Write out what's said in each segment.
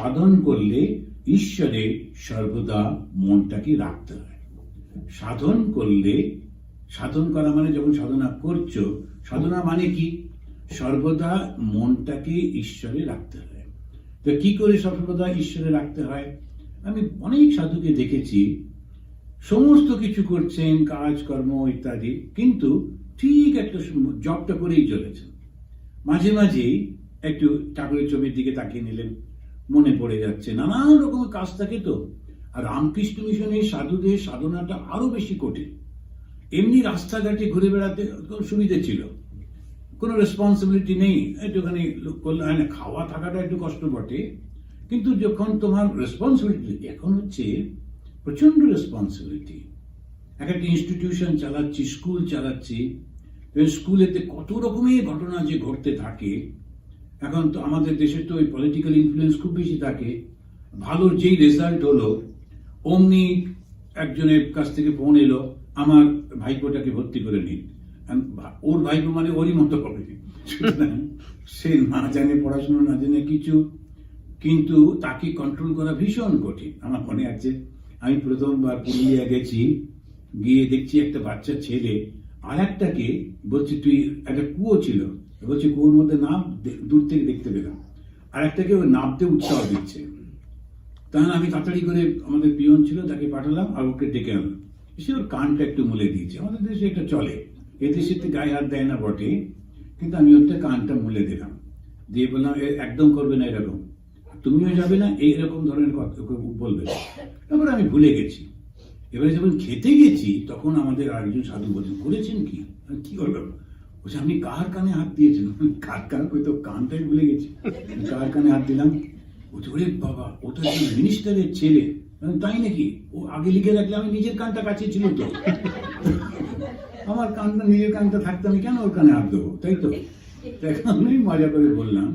সাধন করলে ঈশ্বরে সর্বদা মনটাকে রাখতে হয়। সাধন করলে, সাধন করা মানে যখন সাধনা করছ, সাধনা মানে কি? সর্বদা মনটাকে ঈশ্বরে রাখতে হয়। তো কি করে সর্বদা ঈশ্বরে রাখতে হয়? আমি অনেক সাধুকে দেখেছি, সমস্ত কিছু করছেন কাজকর্ম ইত্যাদি, কিন্তু ঠিক একটা জবটা করেই চলেছেন। মাঝে মাঝেই একটু ঠাকুরের ছবির দিকে তাকিয়ে নিলেন। মনে পড়ে যাচ্ছে। নানান রকমের কাজ থাকে তো। আর রামকৃষ্ণ মিশনের সাধুদের সাধনাটা আরও বেশি কঠিন। এমনি রাস্তাঘাটে ঘুরে বেড়াতে সুবিধে ছিল। কোনো রেসপন্সিবিলিটি নেই একটুখানি লোক হয় না, খাওয়া থাকাটা একটু কষ্ট বটে। কিন্তু যখন তোমার রেসপন্সিবিলিটি এখন হচ্ছে প্রচণ্ড রেসপন্সিবিলিটি এক একটা ইনস্টিটিউশন চালাচ্ছি। স্কুল চালাচ্ছি স্কুলেতে কত রকমের ঘটনা যে ঘটতে থাকে এখন তো আমাদের দেশে তো ওই পলিটিক্যাল ইনফ্লুয়েন্স খুব বেশি থাকে। ভালো যেই রেজাল্ট হলো, অমনি একজনের কাছ থেকে ফোন এলো, আমার ভাইপোটাকে ভর্তি করে নিন। ওর ভাইপো মানে ওরই মতো হবে। সে না জানে পড়াশোনা, না জানে কিছু, কিন্তু তাকে কন্ট্রোল করা ভীষণ কঠিন। আমার মনে আছে, আমি প্রথমবার পুরুলিয়া গেছি, গিয়ে দেখছি একটা বাচ্চা ছেলে আর একটাকে বলছি, তুই একটা কুয়ো ছিল। বলছে, কুয়োর মধ্যে নাম দূর থেকে দেখতে পেলাম। আর একটাকে ওই নামতে উৎসাহ দিচ্ছে। তখন আমি তাড়াতাড়ি করে আমাদের পিয়ন ছিল, তাকে পাঠালাম আর ওকে ডেকে আনলাম। সে ওর কানটা একটু মুলে দিয়েছে। আমাদের দেশে এটা চলে। এদেশে তো গায়ে হাত দেয় না বটে, কিন্তু আমি ওর কানটা মুলে দিলাম। দিয়ে বললাম, "এ একদম করবে না এরকম। তুমিও যাবে না এইরকম ধরনের কথা বলবে। তারপরে আমি ভুলে গেছি। এবারে যখন খেতে গেছি, তখন আমাদের আরেকজন সাধু বলছেন করেছেন কি? কি হলো? বলছে, আপনি কার কানে হাত দিয়েছেন? কার কান ওই তো কানটাই ভুলে গেছি। কার কানে হাত দিলাম? বলছে ওরে বাবা ওটা যে মিনিস্টারের ছেলে। তাই নাকি? ও আগে লিখে রাখলে আমি নিজের কানটা কাছে ছিল তো। আমার কানটা, নিজের কানটা থাকতে আমি কেন ওর কানে হাত দেবো? তাই তো? এখন আমি মজা করে বললাম,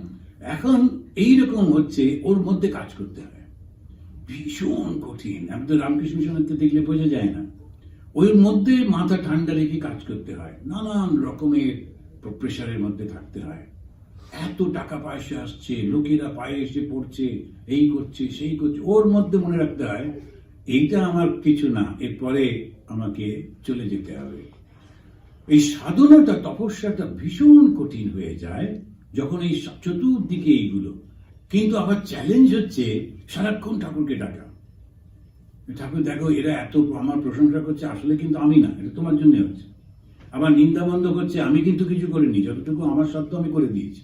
এখন এইরকম হচ্ছে, ওর মধ্যে কাজ করতে হয়। ভীষণ কঠিন। আমি তো রামকৃষ্ণ মিশনকে দেখলে বোঝা যায় না। ওর মধ্যে মাথা ঠান্ডা রেখে কাজ করতে হয়। নানান রকমের প্রেশারের মধ্যে থাকতে হয়। এত টাকা পয়সা আসছে, লোকেরা পায়ে এসে পড়ছে, এই করছে, সেই করছে। ওর মধ্যে মনে রাখতে হয়, এইটা আমার কিছু না, এরপরে আমাকে চলে যেতে হবে। এই সাধনাটা, তপস্যাটা ভীষণ কঠিন হয়ে যায় যখন এই চতুর্দিকে এইগুলো। কিন্তু আবার চ্যালেঞ্জ হচ্ছে সারাক্ষণ ঠাকুরকে ডাকা। ঠাকুর, দেখো, এরা এত আমার প্রশংসা করছে, আসলে কিন্তু আমি না, এটা তোমার জন্য হচ্ছে। আবার নিন্দা বন্ধ করছে, আমি কিন্তু কিছু করিনি, যতটুকু আমার সত্য আমি করে দিয়েছি।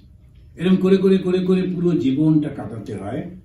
এরকম করে করে করে করে পুরো জীবনটা কাটাতে হয়।